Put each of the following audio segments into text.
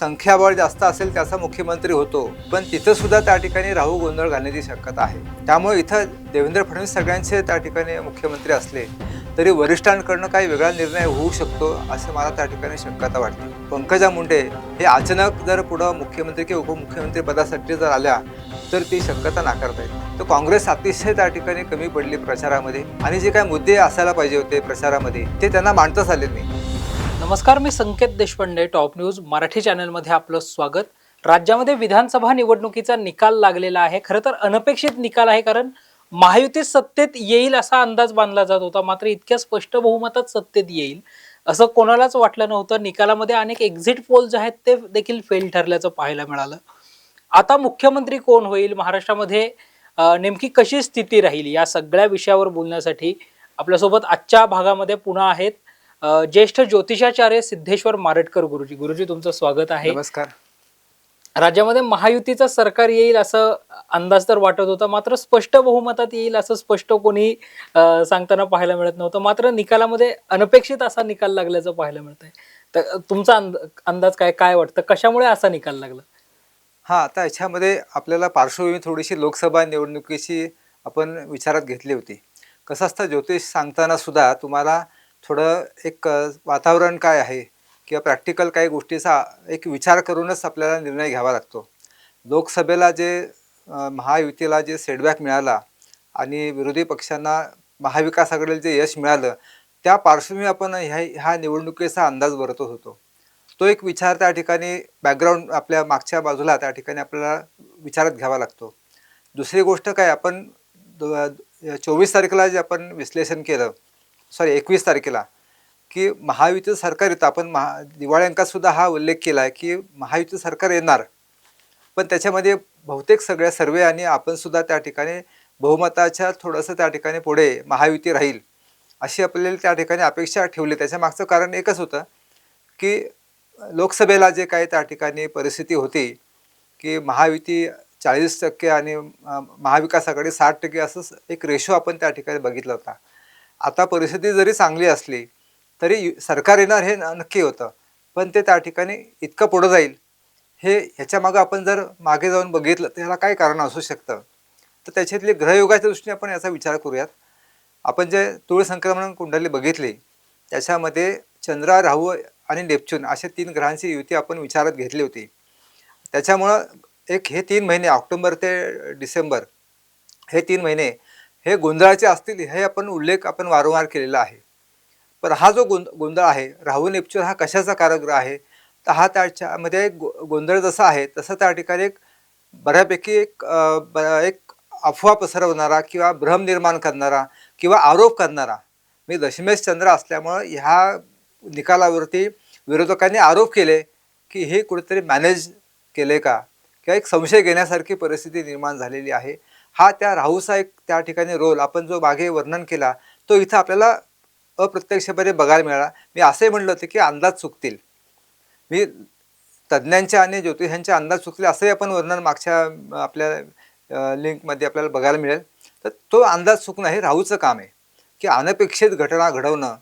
संख्याबळ जास्त असेल त्याचा मुख्यमंत्री होतो. पण तिथं सुद्धा त्या ठिकाणी राहू गोंधळ घालण्याची शक्यता आहे. त्यामुळे इथं देवेंद्र फडणवीस सगळ्यांचे त्या ठिकाणी मुख्यमंत्री असले तरी वरिष्ठांकडनं काही वेगळा निर्णय होऊ शकतो असं मला त्या ठिकाणी शक्यता वाटते. पंकजा मुंडे हे अचानक जर पुढं मुख्यमंत्री किंवा उपमुख्यमंत्री पदासाठी जर आल्या तर ती शक्यता नाकारता येईल. तर काँग्रेस अतिशय त्या ठिकाणी कमी पडली प्रचारामध्ये. आणि जे काही मुद्दे असायला पाहिजे होते प्रचारामध्ये ते त्यांना मांडताच आले नाही. नमस्कार मी संकेत देशपांडे टॉप न्यूज मराठी चॅनलमध्ये आपलं स्वागत. राज्यामध्ये विधानसभा निवडणुकीचा निकाल लागलेला आहे. खरं तर अनपेक्षित निकाल आहे कारण महायुती सत्तेत येईल असा अंदाज बांधला जात होता. मात्र इतक्या स्पष्ट बहुमतात सत्तेत येईल असं कोणालाच वाटलं नव्हतं. निकालामध्ये अनेक एक्झिट पोल जे आहेत ते देखील फेल ठरल्याचं पाहायला मिळालं. आता मुख्यमंत्री कोण होईल? महाराष्ट्रामध्ये नेमकी कशी स्थिती राहील? या सगळ्या विषयावर बोलण्यासाठी आपल्यासोबत आजच्या भागामध्ये पुन्हा आहेत. ज्येष्ठ ज्योतिषाचार्य सिद्धेश्वर मारटकर गुरुजी. गुरुजी तुमचं स्वागत आहे. नमस्कार. राज्यामध्ये महायुतीचं सरकार येईल असं अंदाज तर वाटत होता मात्र स्पष्ट बहुमतात येईल असं स्पष्ट कोणी सांगताना पाहायला मिळत नव्हतं. मात्र निकालामध्ये अनपेक्षित असा निकाल लागल्याचं पाहायला मिळत आहे तर तुमचा अंद- अंदाज काय काय वाटतं? कशामुळे असा निकाल लागला? हां आता याच्यामध्ये आपल्याला पार्श्वभूमी थोडीशी लोकसभा निवडणुकीची आपण विचारात घेतली होती. कसं असतं ज्योतिष सांगताना सुद्धा तुम्हाला थोडं एक वातावरण काय आहे किंवा प्रॅक्टिकल काही गोष्टीचा एक विचार करूनच आपल्याला निर्णय घ्यावा लागतो. लोकसभेला जे महायुतीला जे सेटबॅक मिळाला आणि विरोधी पक्षांना महाविकासाकडील जे यश मिळालं त्या पार्श्वभूमी आपण ह्या ह्या निवडणुकीचा अंदाज वर्तवत होतो. तो एक विचार त्या ठिकाणी बॅकग्राऊंड आपल्या मागच्या बाजूला त्या ठिकाणी आपल्याला विचारात घ्यावा लागतो. दुसरी गोष्ट काय आपण चोवीस तारखेला जे आपण विश्लेषण केलं सॉरी एकवीस तारखेला की महायुती सरकार येतं. आपण महा दिवाळी अंकातसुद्धा हा उल्लेख केला आहे की महायुती सरकार येणार. पण त्याच्यामध्ये बहुतेक सगळ्या सर्वे आणि आपणसुद्धा त्या ठिकाणी बहुमताच्या थोडंसं त्या ठिकाणी पुढे महायुती राहील अशी आपल्याला त्या ठिकाणी अपेक्षा ठेवली. त्याच्या मागचं कारण एकच होतं की लोकसभेला जे काही त्या ठिकाणी परिस्थिती होती की महायुती चाळीस टक्के आणि महाविकासाकडे महाविकास आघाडी साठ टक्के असं एक रेशो आपण त्या ठिकाणी बघितला होता. आता परिस्थिती जरी चांगली असली तरी यु- सरकार येणार हे न- नक्की होतं. पण ते त्या ठिकाणी इतकं पुढं जाईल. हे ह्याच्या मागं आपण जर मागे जाऊन बघितलं तर ह्याला काय कारण असू शकतं? तर त्याच्यातली ग्रहयोगाच्या दृष्टीने आपण याचा विचार करूयात. आपण जे तुळ संक्रमण कुंडली बघितली त्याच्यामध्ये चंद्र राहू आणि नेपच्यून अशा तीन ग्रहांची युती आपण विचारात घेतली होती. त्याच्यामुळं एक हे तीन महिने ऑक्टोबर ते डिसेंबर हे तीन महिने हे गोंधळाचे असतील हे आपण उल्लेख आपण वारंवार केलेला आहे. पण हा जो गोंध गोंधळ आहे राहू नेपच्यून हा कशाचा कारागृह आहे? तर हा त्याच्यामध्ये एक गो गोंधळ जसा आहे तसं त्या ठिकाणी एक बऱ्यापैकी एक ब- एक अफवा पसरवणारा किंवा भ्रम निर्माण करणारा किंवा आरोप करणारा मी दशमेश चंद्र असल्यामुळं ह्या निकालावरती विरोधकांनी आरोप केले की हे कुठेतरी मॅनेज केले का? किंवा एक संशय घेण्यासारखी परिस्थिती निर्माण झालेली आहे. हा त्या राहूचा एक त्या ठिकाणी रोल आपण जो मागे वर्णन केला तो इथं आपल्याला अप्रत्यक्षपणे बघायला मिळाला. मी असे म्हणलं होतं की अंदाज चुकतील. मी तज्ज्ञांच्या आणि ज्योतिषांच्या अंदाज चुकले असंही आपण वर्णन मागच्या आपल्या लिंकमध्ये आपल्याला बघायला मिळेल. तर तो अंदाज चुकणं हे राहूचं काम आहे. की अनपेक्षित घटना घडवणं.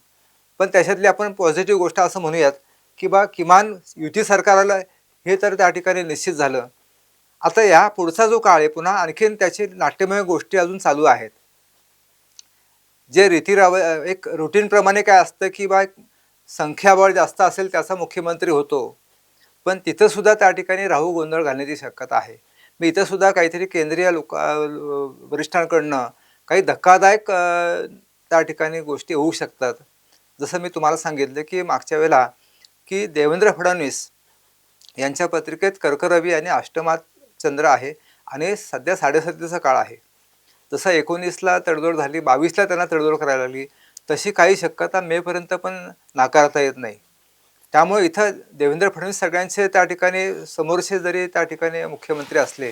पण त्याच्यातली आपण पॉझिटिव्ह गोष्ट असं म्हणूयात की बा किमान युती सरकारला हे तर त्या ठिकाणी निश्चित झालं. आता या पुढचा जो काळ आहे पुन्हा आणखीन त्याचे नाट्यमय गोष्टी अजून चालू आहेत. जे रीतीराव एक रुटीनप्रमाणे काय असतं की बा एक संख्याबळ जास्त असेल त्याचा मुख्यमंत्री होतो. पण तिथंसुद्धा त्या ठिकाणी राहू गोंधळ घालण्याची शक्यता आहे. मी इथंसुद्धा काहीतरी केंद्रीय लोक वरिष्ठांकडनं काही धक्कादायक त्या ठिकाणी गोष्टी होऊ शकतात. जसं मी तुम्हाला सांगितलं की मागच्या वेळेला की देवेंद्र फडणवीस यांच्या पत्रिकेत कर्करवी आणि अष्टमात चंद्र आहे आणि सध्या साडेसतीचा काळ आहे. जसं एकोणीसला तडजोड झाली बावीसला त्यांना तडजोड करायला लागली तशी काही शक्यता मेपर्यंत पण नाकारता येत नाही. त्यामुळे इथं देवेंद्र फडणवीस सगळ्यांचे त्या ठिकाणी समोरचे जरी त्या ठिकाणी मुख्यमंत्री असले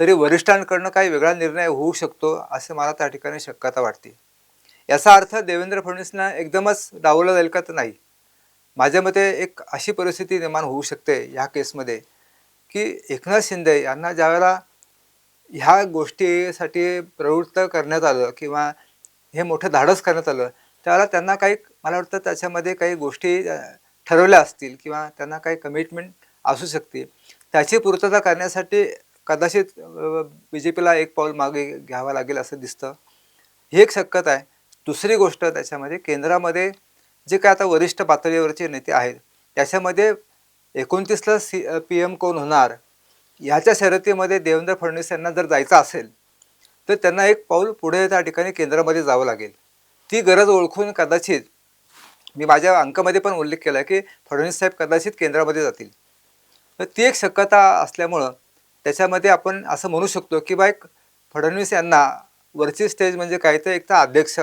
तरी वरिष्ठांकडनं काही वेगळा निर्णय होऊ शकतो असे मला त्या ठिकाणी शक्यता वाटते. याचा अर्थ देवेंद्र फडणवीसना एकदमच डावलं जाईल का तर नाही. माझ्या मते एक अशी परिस्थिती निर्माण होऊ शकते ह्या केसमध्ये. की एकनाथ शिंदे यांना ज्यावेळेला ह्या गोष्टीसाठी प्रवृत्त करण्यात आलं किंवा हे मोठं धाडस करण्यात आलं त्यावेळेला त्यांना काही मला वाटतं त्याच्यामध्ये काही गोष्टी ठरवल्या असतील किंवा त्यांना काही कमिटमेंट असू शकते. त्याची पूर्तता करण्यासाठी कदाचित बी जे पीला एक पाऊल मागे घ्यावं लागेल असं दिसतं. ही एक शक्यता आहे. दुसरी गोष्ट त्याच्यामध्ये केंद्रामध्ये जे काय आता वरिष्ठ पातळीवरचे नेते आहेत त्याच्यामध्ये एकोणतीसला सी पी एम कोण होणार? ह्याच्या शर्यतीमध्ये देवेंद्र फडणवीस यांना जर जायचं असेल तर त्यांना एक पाऊल पुढे त्या ठिकाणी केंद्रामध्ये जावं लागेल. ती गरज ओळखून कदाचित मी माझ्या अंकामध्ये पण उल्लेख केला की फडणवीस साहेब कदाचित केंद्रामध्ये जातील. तर ती एक शक्यता असल्यामुळं त्याच्यामध्ये आपण असं म्हणू शकतो की बा एक फडणवीस यांना वरची स्टेज म्हणजे काय तर एक तर अध्यक्ष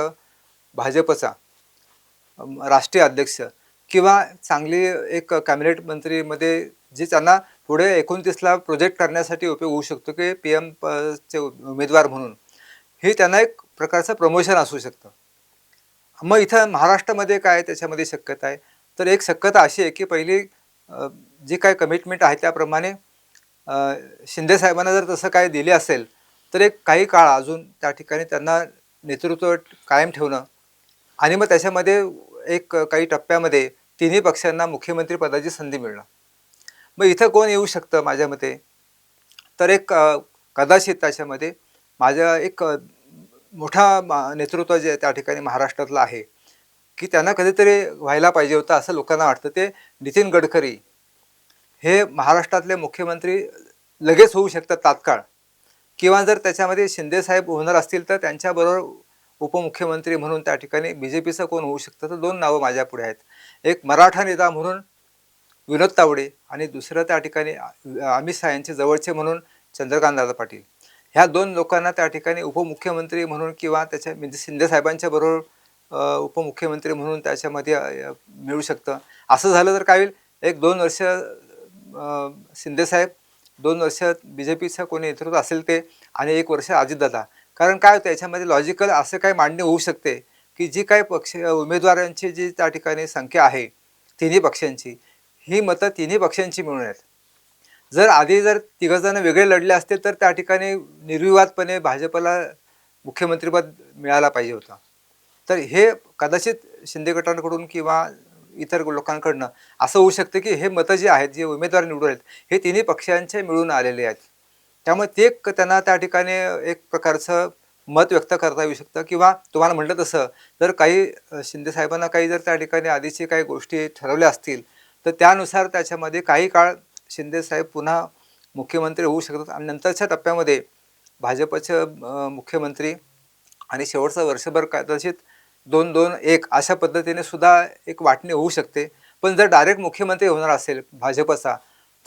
भाजपचा राष्ट्रीय अध्यक्ष किंवा चांगली एक कॅबिनेट मंत्रीमध्ये जे त्यांना पुढे एकोणतीसला प्रोजेक्ट करण्यासाठी उपयोग होऊ शकतो की पी एम चे उमेदवार म्हणून हे त्यांना एक प्रकारचं प्रमोशन असू शकतं. मग इथं महाराष्ट्रामध्ये काय त्याच्यामध्ये शक्यता आहे? तर एक शक्यता अशी आहे की पहिली जी काय कमिटमेंट आहे त्याप्रमाणे शिंदे साहेबांना जर तसं काय दिले असेल तर एक काही काळ अजून त्या ठिकाणी त्यांना नेतृत्व कायम ठेवणं आणि मग त्याच्यामध्ये एक काही टप्प्यामध्ये तिन्ही पक्षांना मुख्यमंत्रीपदाची संधी मिळणं. मग इथं कोण येऊ शकतं माझ्या मते? तर एक कदाचित त्याच्यामध्ये माझ्या एक मोठा मा- नेतृत्व जे त्या ठिकाणी महाराष्ट्रातलं आहे की त्यांना कधीतरी व्हायला पाहिजे होतं असं लोकांना वाटतं. ते नितीन गडकरी हे महाराष्ट्रातले मुख्यमंत्री लगेच होऊ शकतात तात्काळ. किंवा जर त्याच्यामध्ये शिंदेसाहेब होणार असतील तर त्यांच्याबरोबर उपमुख्यमंत्री म्हणून त्या ठिकाणी बी जे पीचं कोण होऊ शकतं? तर दोन नावं माझ्या पुढे आहेत. एक मराठा नेता म्हणून विनोद तावडे आणि दुसरं त्या ठिकाणी अमित शहा यांचे जवळचे म्हणून चंद्रकांत दादा पाटील. ह्या दोन लोकांना त्या ठिकाणी उपमुख्यमंत्री म्हणून किंवा त्याच्या म्हणजे शिंदे साहेबांच्या बरोबर उपमुख्यमंत्री म्हणून त्याच्यामध्ये मिळू शकतं. असं झालं तर काय होईल? एक दोन वर्ष शिंदेसाहेब दोन वर्ष बी जे पीचं कोणी नेतृत्व असेल ते आणि एक वर्ष अजितदादा. कारण काय होतं? याच्यामध्ये लॉजिकल असं काही मांडणी होऊ शकते. की जी काही पक्ष उमेदवारांची जी त्या ठिकाणी संख्या आहे तिन्ही पक्षांची ही मतं तिन्ही पक्षांची मिळून आहेत. जर आधी जर तिघंजण वेगळे लढले असते तर त्या ठिकाणी निर्विवादपणे भाजपला मुख्यमंत्रीपद मिळायला पाहिजे होतं. तर हे कदाचित शिंदे गटांकडून किंवा इतर लोकांकडनं असं होऊ शकतं की हे मतं जे आहेत जे उमेदवार निवडून आहेत हे तिन्ही पक्षांचे मिळून आलेले आहेत. त्यामुळे ते त्यांना त्या ठिकाणी एक प्रकारचं मत व्यक्त करता येऊ शकतं किंवा तुम्हाला म्हटलं तसं जर काही शिंदे साहेबांना काही जर त्या ठिकाणी आधीची काही गोष्टी ठरवल्या असतील तर त्यानुसार त्याच्यामध्ये काही काळ शिंदे साहेब पुन्हा मुख्यमंत्री होऊ शकतात आणि नंतरच्या टप्प्यामध्ये भाजपचे मुख्यमंत्री आणि शेवटचं वर्षभर कदाचित दोन दोन एक अशा पद्धतीने सुद्धा एक वाटणी होऊ शकते. पण जर डायरेक्ट मुख्यमंत्री होणार असेल भाजपचा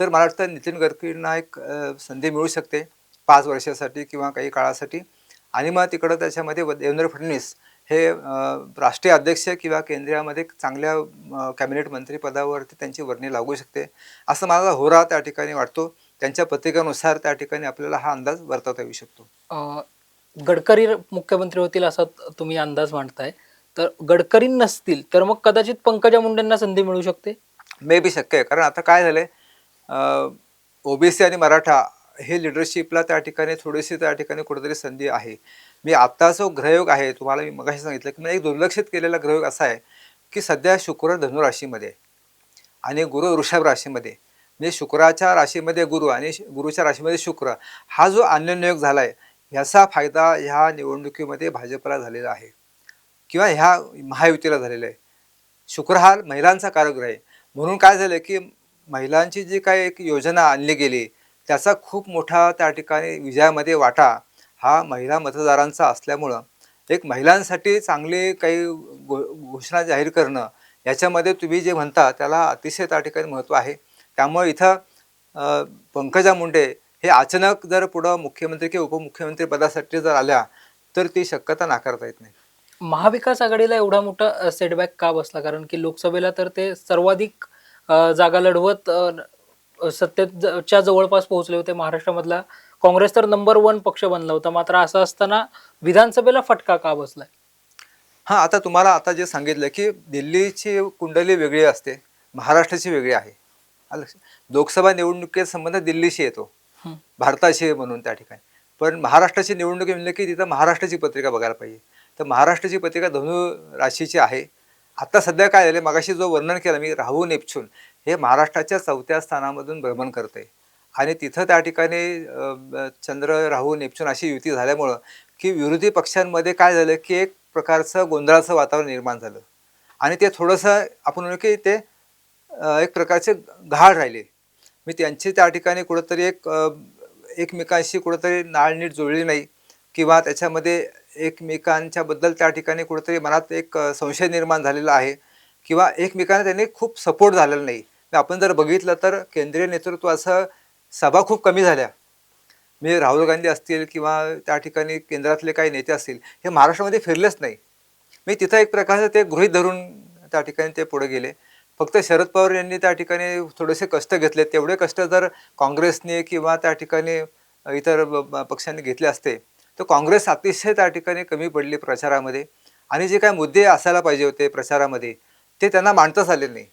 तर मला वाटतं नितीन गडकरींना एक संधी मिळू शकते. पाच वर्षासाठी किंवा काही काळासाठी. आणि मग तिकडं त्याच्यामध्ये देवेंद्र फडणवीस हे राष्ट्रीय अध्यक्ष किंवा केंद्रामध्ये चांगल्या कॅबिनेट मंत्री पदावरती त्यांची वर्णी लागू शकते. असं मला होरा त्या ठिकाणी वाटतो. त्यांच्या पत्रिकेनुसार त्या ठिकाणी आपल्याला हा अंदाज वर्तवता येऊ शकतो. गडकरी मुख्यमंत्री होतील असा तुम्ही अंदाज मांडताय. तर गडकरी नसतील तर मग कदाचित पंकजा मुंडेंना संधी मिळू शकते? मे बी शक्य आहे. कारण आता काय झालंय? ओबीसी आणि मराठा हे लिडरशिपला त्या ठिकाणी थोडीशी त्या ठिकाणी कुठेतरी संधी आहे. मी आत्ता जो ग्रहयोग आहे तुम्हाला मी मगाशी सांगितलं की म्हणजे एक दुर्लक्षित केलेला ग्रहयोग असा आहे की सध्या शुक्र धनुराशीमध्ये आणि गुरु वृषभ राशीमध्ये. म्हणजे शुक्राच्या राशीमध्ये गुरु आणि गुरुच्या राशीमध्ये शुक्र हा जो अन्ययोग झाला आहे ह्याचा फायदा ह्या निवडणुकीमध्ये भाजपला झालेला आहे. किंवा ह्या महायुतीला झालेला आहे. शुक्र हा महिलांचा कारागृह आहे. म्हणून काय झालं की महिलांची जी काय एक योजना आणली गेली त्याचा खूप मोठा त्या ठिकाणी विजयामध्ये वाटा हा महिला मतदारांचा असल्यामुळं एक महिलांसाठी चांगली काही घो घोषणा जाहीर करणं याच्यामध्ये तुम्ही जे म्हणता त्याला अतिशय त्या ठिकाणी महत्त्व आहे. त्यामुळे इथं पंकजा मुंडे हे अचानक जर पुढं मुख्यमंत्री किंवा उपमुख्यमंत्री पदासाठी जर आल्या तर ती शक्यता नाकारता येत नाही. महाविकास आघाडीला एवढा मोठा सेटबॅक का बसला? कारण की लोकसभेला तर ते सर्वाधिक जागा लढवत सत्तेच्या जवळपास पोहोचले होते महाराष्ट्रामधला. काँग्रेस तर नंबर वन पक्ष बनला होता. मात्र असं असताना विधानसभेला फटका का बसलाय? हां आता तुम्हाला आता जे सांगितलं की दिल्लीची कुंडली वेगळी असते महाराष्ट्राची वेगळी आहे? लोकसभा निवडणुकीचा संबंध दिल्लीशी येतो. भारताशी म्हणून त्या ठिकाणी. पण महाराष्ट्राची निवडणूक म्हणलं की तिथं महाराष्ट्राची पत्रिका बघायला पाहिजे. तर महाराष्ट्राची पत्रिका धनु राशीची आहे. आता सध्या काय झालं मगाशी जो वर्णन केलं मी राहू नेपच्यून हे महाराष्ट्राच्या चौथ्या स्थानामधून भ्रमण करते. आणि तिथं त्या ठिकाणी चंद्र राहू नेपच्यून अशी युती झाल्यामुळं की विरोधी पक्षांमध्ये काय झालं की एक प्रकारचं गोंधळाचं वातावरण निर्माण झालं. आणि ते थोडंसं आपण म्हणू की ते एक प्रकारचे घाळ राहिले. मी त्यांची त्या ठिकाणी कुठंतरी एक एकमेकांशी कुठंतरी नाळ नीट जुळली नाही किंवा त्याच्यामध्ये एकमेकांच्याबद्दल त्या ठिकाणी कुठंतरी मनात एक संशय निर्माण झालेला आहे किंवा एकमेकांना त्यांनी खूप सपोर्ट झालेला नाही. आपण जर बघितलं तर केंद्रीय नेतृत्वाचं सभा खूप कमी झाल्या. म्हणजे राहुल गांधी असतील किंवा त्या ठिकाणी केंद्रातले काही नेते असतील हे महाराष्ट्रामध्ये फिरलेच नाही. मी तिथं एक प्रकारचं ते गृहित धरून त्या ठिकाणी ते पुढे गेले. फक्त शरद पवार यांनी त्या ठिकाणी थोडेसे कष्ट घेतले तेवढे कष्ट जर काँग्रेसने किंवा त्या ठिकाणी इतर ब- पक्षांनी घेतले असते तर काँग्रेस अतिशय त्या ठिकाणी कमी पडली प्रचारामध्ये. आणि जे काय मुद्दे असायला पाहिजे होते प्रचारामध्ये ते त्यांना मांडताच आले नाही.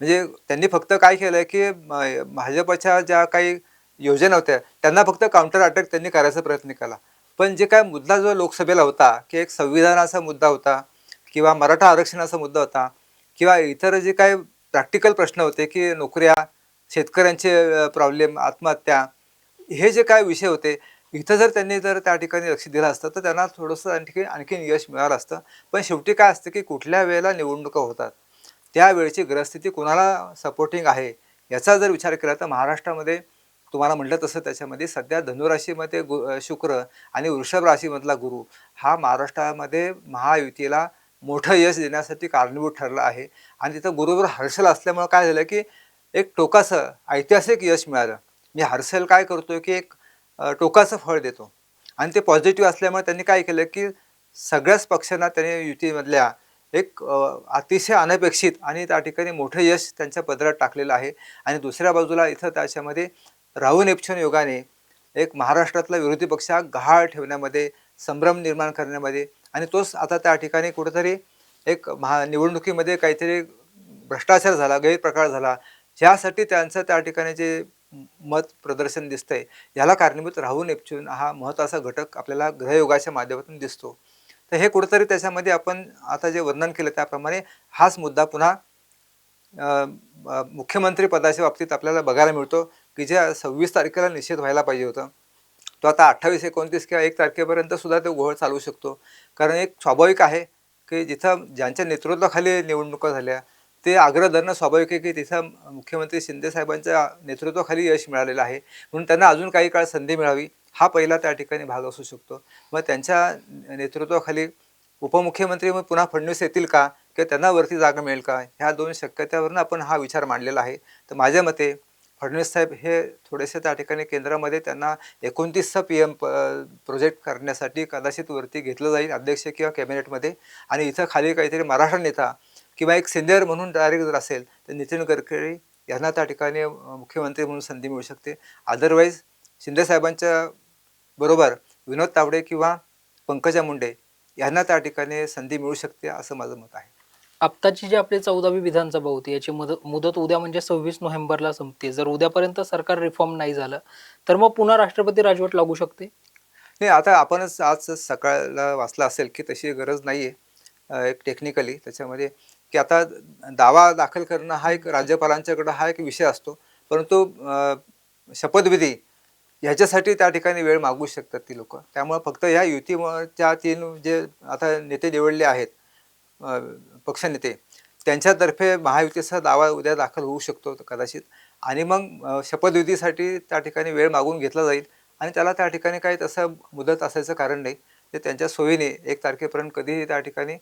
म्हणजे त्यांनी फक्त काय केलं की म- भाजपच्या ज्या काही योजना होत्या त्यांना फक्त काउंटर अटॅक त्यांनी करायचा प्रयत्न केला. पण जे काय मुद्दा जो लोकसभेला होता की एक संविधानाचा मुद्दा होता किंवा मराठा आरक्षणाचा मुद्दा होता किंवा इतर जे काय प्रॅक्टिकल प्रश्न होते की नोकऱ्या शेतकऱ्यांचे प्रॉब्लेम आत्महत्या हे जे काय विषय होते इथं जर त्यांनी जर त्या ठिकाणी लक्ष दिलं असतं तर त्यांना थोडंसं आणखी आणखीन यश मिळालं असतं. पण शेवटी काय असतं की कुठल्या वेळेला निवडणुका होतात. त्यावेळची ग्रहस्थिती कोणाला सपोर्टिंग आहे? याचा जर विचार केला तर महाराष्ट्रामध्ये तुम्हाला म्हटलं तसं त्याच्यामध्ये सध्या धनुराशीमध्ये गु शुक्र आणि वृषभ राशीमधला गुरु हा महाराष्ट्रामध्ये महायुतीला मोठं यश देण्यासाठी कारणीभूत ठरला आहे. आणि तिथं गुरुवर हर्षल असल्यामुळं काय झालं की एक टोकाचं ऐतिहासिक यश मिळालं. मी हर्षल काय करतो की एक टोकाचं फळ देतो. आणि ते पॉझिटिव्ह असल्यामुळे त्यांनी काय केलं की सगळ्याच पक्षांना त्याने युतीमधल्या एक अतिशय अनपेक्षित आणि त्या ठिकाणी मोठं यश त्यांच्या पदरात टाकलेलं आहे. आणि दुसऱ्या बाजूला इथं त्याच्यामध्ये राहू नेपच्यून योगाने एक महाराष्ट्रातला विरोधी पक्ष हा गहाळ ठेवण्यामध्ये संभ्रम निर्माण करण्यामध्ये आणि तोच आता त्या ठिकाणी कुठेतरी एक महा निवडणुकीमध्ये काहीतरी भ्रष्टाचार झाला गैरप्रकार झाला. ह्यासाठी त्यांचं त्या ठिकाणी जे मत प्रदर्शन दिसतंय याला कारणीभूत राहू नेपच्यून हा महत्त्वाचा घटक आपल्याला ग्रहयोगाच्या माध्यमातून दिसतो. तर हे कुठंतरी त्याच्यामध्ये आपण आता जे वर्णन केलं त्याप्रमाणे हाच मुद्दा पुन्हा मुख्यमंत्री पदाच्या बाबतीत आपल्याला बघायला मिळतो की ज्या सव्वीस तारखेला निश्चित व्हायला पाहिजे होतं. तो आता अठ्ठावीस एकोणतीस किंवा एक तारखेपर्यंत सुद्धा तो घोळ चालू शकतो. कारण एक स्वाभाविक आहे की जिथं ज्यांच्या नेतृत्वाखाली निवडणुका झाल्या ते आग्रह धरणं स्वाभाविक आहे की तिथं मुख्यमंत्री शिंदे साहेबांच्या नेतृत्वाखाली यश मिळालेलं आहे. म्हणून त्यांना अजून काही काळ संधी मिळावी. हा पहिला त्या ठिकाणी भाग असू शकतो. मग त्यांच्या नेतृत्वाखाली उपमुख्यमंत्री मग पुन्हा फडणवीस येतील का? किंवा त्यांना वरती जागा मिळेल का? ह्या दोन शक्यतेवरून आपण हा विचार मांडलेला आहे. तर माझ्या मते फडणवीस साहेब हे थोडेसे त्या ठिकाणी केंद्रामध्ये त्यांना एकोणतीसचा पी एम प प्रोजेक्ट करण्यासाठी कदाचित वरती घेतलं जाईल अध्यक्ष किंवा कॅबिनेटमध्ये. आणि इथं खाली काहीतरी मराठा नेता किंवा एक सिनियर म्हणून डायरेक्ट जर असेल तर नितीन गडकरी यांना त्या ठिकाणी मुख्यमंत्री म्हणून संधी मिळू शकते. अदरवाईज शिंदेसाहेबांच्या बरोबर. विनोद तावडे किंवा पंकजा मुंडे यांना त्या ठिकाणी संधी मिळू शकते असं माझं मत आहे. आत्ताची जी आपली चौदावी विधानसभा होती याची मुदत मुदत उद्या म्हणजे सव्वीस नोव्हेंबरला संपते. जर उद्यापर्यंत सरकार रिफॉर्म नाही झालं तर मग पुन्हा राष्ट्रपती राजवट लागू शकते? नाही आता आपणच आज सकाळला वाचलं असेल की तशी गरज नाही आहे एक टेक्निकली त्याच्यामध्ये. की आता दावा दाखल करणं हा एक राज्यपालांच्याकडं हा एक विषय असतो. परंतु शपथविधी ह्याच्यासाठी त्या ठिकाणी वेळ मागू शकतात ती लोक. त्यामुळं फक्त ह्या युतीच्या तीन जे आता नेते निवडले आहेत पक्षनेते त्यांच्यातर्फे महायुतीचा दावा उद्या दाखल होऊ शकतो कदाचित. आणि मग शपथविधीसाठी त्या ठिकाणी वेळ मागून घेतला जाईल आणि त्याला त्या ठिकाणी काही तसं मुदत असायचं कारण नाही. ते त्यांच्या सोयीने एक तारखेपर्यंत कधीही त्या ठिकाणी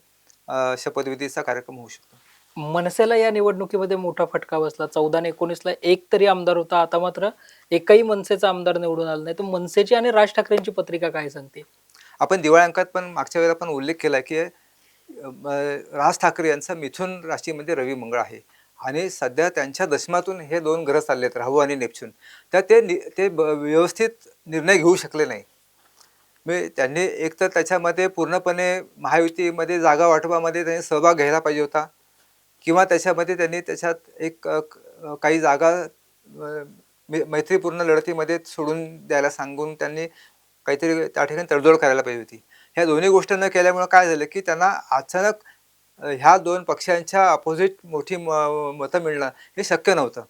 शपथविधीचा कार्यक्रम होऊ शकतो. मनसेला या निवडणुकीमध्ये मोठा फटका बसला. चौदा आणि एकोणीसला एक तरी आमदार होता. आता मात्र एकही मनसेचा आमदार निवडून आला नाही. तर मनसेची आणि राज ठाकरेंची पत्रिका काय सांगते? आपण दिवाळी अंकात पण मागच्या वेळेला पण उल्लेख केला की राज ठाकरे यांचा मिथुन राशीमध्ये रवी मंगळ आहे. आणि सध्या त्यांच्या दशमातून हे दोन ग्रह चालले आहेत राहू आणि नेपच्यून. तर ते नि ते ब- व्यवस्थित निर्णय घेऊ शकले नाही. मी त्यांनी एक तर त्याच्यामध्ये पूर्णपणे महायुतीमध्ये जागा वाटपामध्ये त्यांनी सहभाग घ्यायला पाहिजे होता. किंवा त्याच्यामध्ये त्यांनी त्याच्यात एक काही जागा मै- मैत्रीपूर्ण लढतीमध्ये सोडून द्यायला सांगून त्यांनी काहीतरी त्या ठिकाणी तडजोड करायला पाहिजे होती. ह्या दोन्ही गोष्टी न केल्यामुळं काय झालं की त्यांना अचानक ह्या दोन पक्षांच्या अपोजिट मोठी म मतं मिळणं हे शक्य नव्हतं.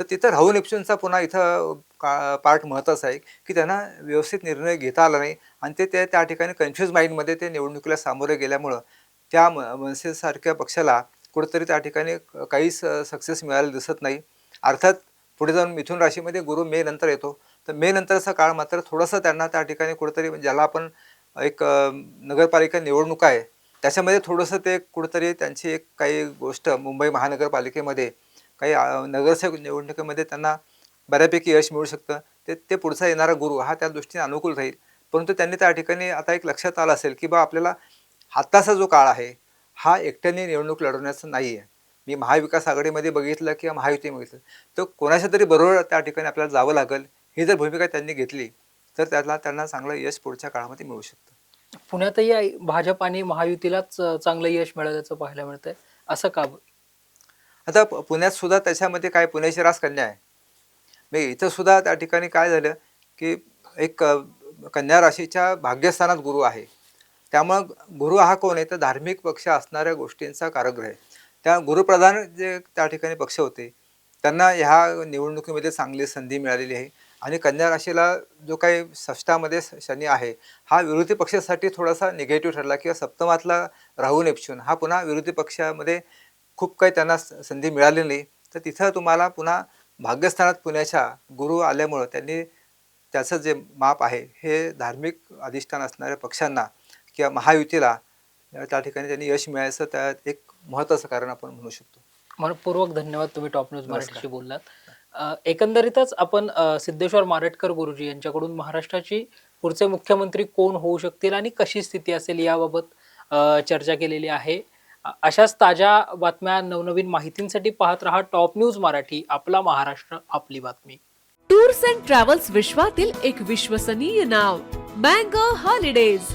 तर तिथं राहू इप्सूंचा पुन्हा इथं का पार्ट महत्त्वाचा आहे की त्यांना व्यवस्थित निर्णय घेता आला नाही आणि ते ते त्या ठिकाणी कन्फ्यूज माइंडमध्ये ते निवडणुकीला सामोरे गेल्यामुळं त्या म मनसेसारख्या पक्षाला कुठंतरी त्या ठिकाणी काहीच सक्सेस मिळायला दिसत नाही. अर्थात पुढे जाऊन मिथुन राशीमध्ये गुरु मे नंतर येतो. तर मे नंतरचा काळ मात्र थोडंसं त्यांना त्या ठिकाणी कुठंतरी म्हणजे ज्याला आपण एक नगरपालिका निवडणुका आहे त्याच्यामध्ये थोडंसं ते कुठंतरी त्यांची एक काही गोष्ट मुंबई महानगरपालिकेमध्ये काही नगरसेवक निवडणुकीमध्ये त्यांना बऱ्यापैकी यश मिळू शकतं. ते ते पुढचा येणारा गुरु हा त्या दृष्टीने अनुकूल राहील. परंतु त्यांनी त्या ठिकाणी आता एक लक्षात आलं असेल की बा आपल्याला हाताचा जो काळ आहे हा एकट्याने निवडणूक लढवण्याचा नाही आहे मी महाविकास आघाडीमध्ये बघितलं किंवा महायुती बघितलं. तर कोणाच्या तरी बरोबर त्या ठिकाणी आपल्याला जावं लागेल ही जर भूमिका त्यांनी घेतली तर त्याला त्यांना चांगलं यश पुढच्या काळामध्ये मिळू शकतं. पुण्यातही भाजप आणि महायुतीलाच चांगलं यश मिळाल्याचं पाहायला मिळतंय. असं का? आता पुण्यात सुद्धा त्याच्यामध्ये काय पुण्याची रास कन्या आहे. मी इथं सुद्धा त्या ठिकाणी काय झालं की एक कन्या राशीच्या भाग्यस्थानात गुरु आहे. त्यामुळं गुरु हा कोण आहे? तर धार्मिक पक्ष असणाऱ्या गोष्टींचा कारग्रह आहे. त्या गुरुप्रधान जे त्या ठिकाणी पक्ष होते त्यांना ह्या निवडणुकीमध्ये चांगली संधी मिळालेली आहे. आणि कन्या राशीला जो काही षष्टामध्ये शनी आहे हा विरोधी पक्षासाठी थोडासा निगेटिव्ह ठरला किंवा सप्तमातला राहू नेपच्यून हा पुन्हा विरोधी पक्षामध्ये खूप काही त्यांना संधी मिळाली नाही. तर तिथं तुम्हाला पुन्हा भाग्यस्थानात पुण्याच्या गुरु आल्यामुळं त्यांनी त्याचं जे माप आहे हे धार्मिक अधिष्ठान असणाऱ्या पक्षांना किंवा महायुतीला या त्या ठिकाणी त्यांनी यश मिळायचं त्यात एक महत्त्वाचं कारण आपण म्हणू शकतो. मनपूर्वक धन्यवाद तुम्ही टॉप न्यूज. मराठीशी बोललात. एकंदरीतच आपण सिद्धेश्वर मारटकर गुरुजी यांच्याकडून महाराष्ट्राची पुढचे मुख्यमंत्री कोण होऊ शकतील आणि कशी स्थिती असेल याबाबत चर्चा केलेली आहे. अशाच ताज्या बातम्या नवनवीन माहितींसाठी पाहत रहा टॉप न्यूज मराठी आपला महाराष्ट्र आपली बातमी. टूर्स अँड ट्रॅव्हल्स विश्वातील एक विश्वसनीय नाव मँगो हॉलिडेज.